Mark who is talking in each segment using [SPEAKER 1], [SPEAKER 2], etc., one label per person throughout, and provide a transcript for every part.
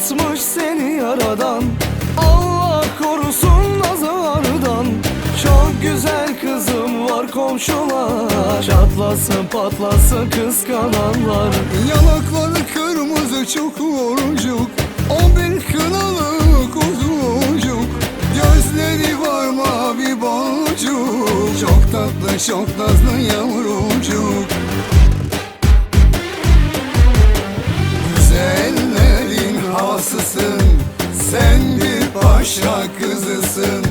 [SPEAKER 1] yaratmış seni yaradan. Allah korusun nazardan. Çok güzel kızım var komşular. Çatlasın patlasın kıskananlar.
[SPEAKER 2] Yanakları kırmızı çukurcuk O bir kınalı kuzucuk. Gözleri var mavi boncuk. Çok tatlı çok nazlı yavrucuk Hasısın Sen bir paşa kızısın.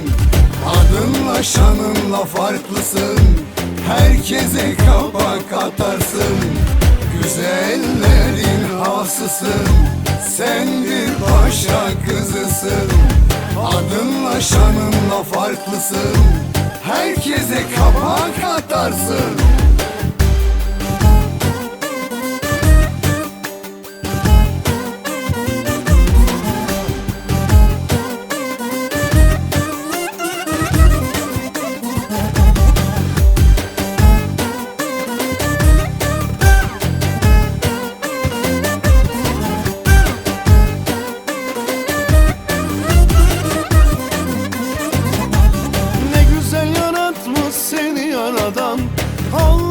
[SPEAKER 2] Adınla şanınla farklısın. Herkese kapak atarsın. Güzellerin hasısın. Sen bir paşa kızısın. Adınla şanınla farklısın. Herkese kapak atarsın durmadan Allah